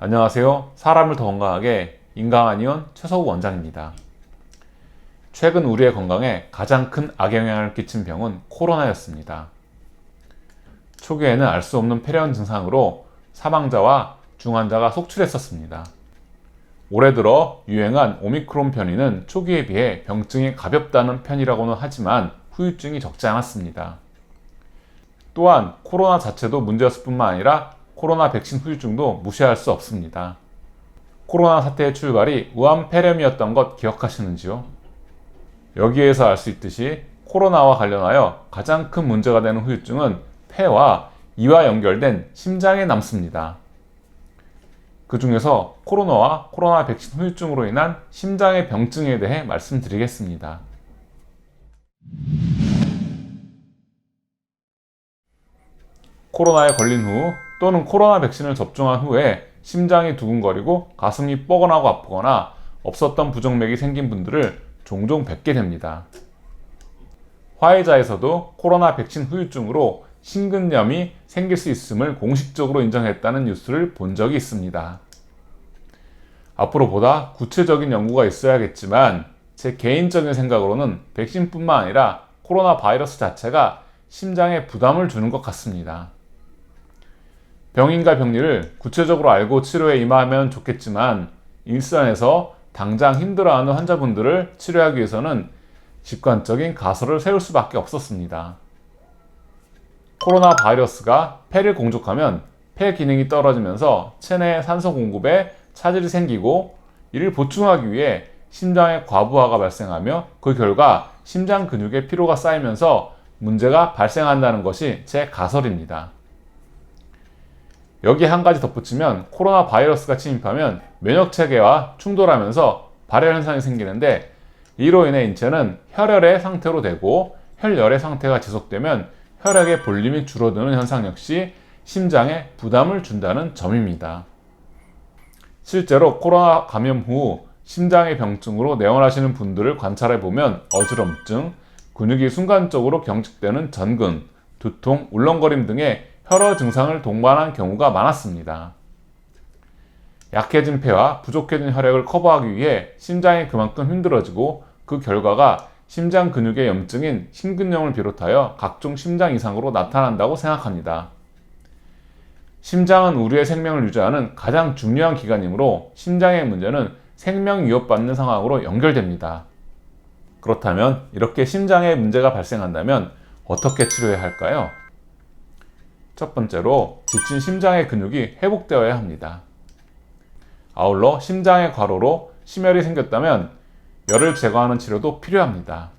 안녕하세요. 사람을 더 건강하게 인강한 의원 최서우 원장입니다. 최근 우리의 건강에 가장 큰 악영향을 끼친 병은 코로나였습니다. 초기에는 알 수 없는 폐렴 증상으로 사망자와 중환자가 속출했었습니다. 올해 들어 유행한 오미크론 변이는 초기에 비해 병증이 가볍다는 편이라고는 하지만 후유증이 적지 않았습니다. 또한 코로나 자체도 문제였을 뿐만 아니라 코로나 백신 후유증도 무시할 수 없습니다. 코로나 사태의 출발이 우한 폐렴이었던 것 기억하시는지요? 여기에서 알 수 있듯이 코로나와 관련하여 가장 큰 문제가 되는 후유증은 폐와 이와 연결된 심장에 남습니다. 그 중에서 코로나와 코로나 백신 후유증으로 인한 심장의 병증에 대해 말씀드리겠습니다. 코로나에 걸린 후 또는 코로나 백신을 접종한 후에 심장이 두근거리고 가슴이 뻐근하고 아프거나 없었던 부정맥이 생긴 분들을 종종 뵙게 됩니다. 화이자에서도 코로나 백신 후유증으로 심근염이 생길 수 있음을 공식적으로 인정했다는 뉴스를 본 적이 있습니다. 앞으로 보다 구체적인 연구가 있어야겠지만 제 개인적인 생각으로는 백신뿐만 아니라 코로나 바이러스 자체가 심장에 부담을 주는 것 같습니다. 병인과 병리를 구체적으로 알고 치료에 임하면 좋겠지만 일선에서 당장 힘들어하는 환자분들을 치료하기 위해서는 직관적인 가설을 세울 수밖에 없었습니다. 코로나 바이러스가 폐를 공격하면 폐 기능이 떨어지면서 체내 산소 공급에 차질이 생기고 이를 보충하기 위해 심장의 과부하가 발생하며 그 결과 심장 근육의 피로가 쌓이면서 문제가 발생한다는 것이 제 가설입니다. 여기 한 가지 덧붙이면 코로나 바이러스가 침입하면 면역 체계와 충돌하면서 발열 현상이 생기는데 이로 인해 인체는 혈열의 상태로 되고 혈열의 상태가 지속되면 혈액의 볼륨이 줄어드는 현상 역시 심장에 부담을 준다는 점입니다. 실제로 코로나 감염 후 심장의 병증으로 내원하시는 분들을 관찰해 보면 어지럼증, 근육이 순간적으로 경직되는 전근, 두통, 울렁거림 등의 혈어 증상을 동반한 경우가 많았습니다. 약해진 폐와 부족해진 혈액을 커버하기 위해 심장이 그만큼 힘들어지고 그 결과가 심장 근육의 염증인 심근염을 비롯하여 각종 심장 이상으로 나타난다고 생각합니다. 심장은 우리의 생명을 유지하는 가장 중요한 기관이므로 심장의 문제는 생명 위협받는 상황으로 연결됩니다. 그렇다면 이렇게 심장에 문제가 발생한다면 어떻게 치료해야 할까요? 첫 번째로 지친 심장의 근육이 회복되어야 합니다. 아울러 심장의 과로로 심혈이 생겼다면 열을 제거하는 치료도 필요합니다.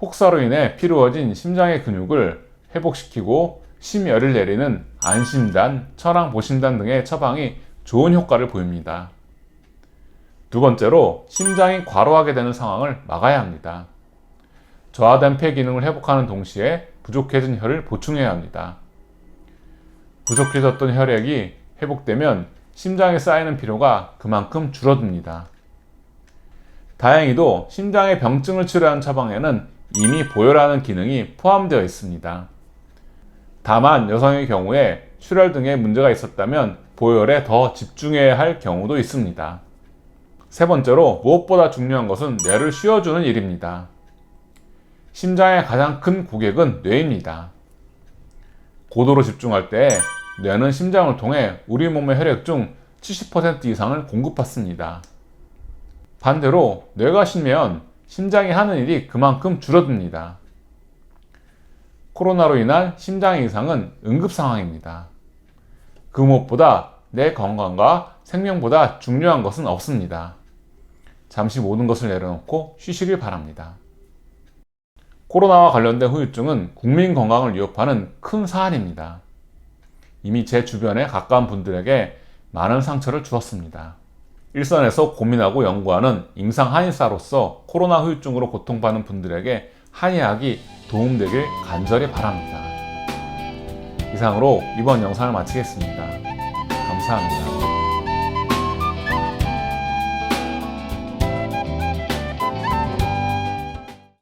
혹사로 인해 피로워진 심장의 근육을 회복시키고 심열을 내리는 안심단, 철항 보심단 등의 처방이 좋은 효과를 보입니다. 두 번째로 심장이 과로하게 되는 상황을 막아야 합니다. 저하된 폐 기능을 회복하는 동시에 부족해진 혈을 보충해야 합니다. 부족해졌던 혈액이 회복되면 심장에 쌓이는 피로가 그만큼 줄어듭니다. 다행히도 심장의 병증을 치료하는 처방에는 이미 보혈하는 기능이 포함되어 있습니다. 다만 여성의 경우에 출혈 등의 문제가 있었다면 보혈에 더 집중해야 할 경우도 있습니다. 세 번째로 무엇보다 중요한 것은 뇌를 쉬어주는 일입니다. 심장의 가장 큰 고객은 뇌입니다. 고도로 집중할 때 뇌는 심장을 통해 우리 몸의 혈액 중 70% 이상을 공급받습니다. 반대로 뇌가 쉬면 심장이 하는 일이 그만큼 줄어듭니다. 코로나로 인한 심장 이상은 응급 상황입니다. 그 무엇보다 내 건강과 생명보다 중요한 것은 없습니다. 잠시 모든 것을 내려놓고 쉬시길 바랍니다. 코로나와 관련된 후유증은 국민 건강을 위협하는 큰 사안입니다. 이미 제 주변에 가까운 분들에게 많은 상처를 주었습니다. 일선에서 고민하고 연구하는 임상 한의사로서 코로나 후유증으로 고통받는 분들에게 한의학이 도움되길 간절히 바랍니다. 이상으로 이번 영상을 마치겠습니다. 감사합니다.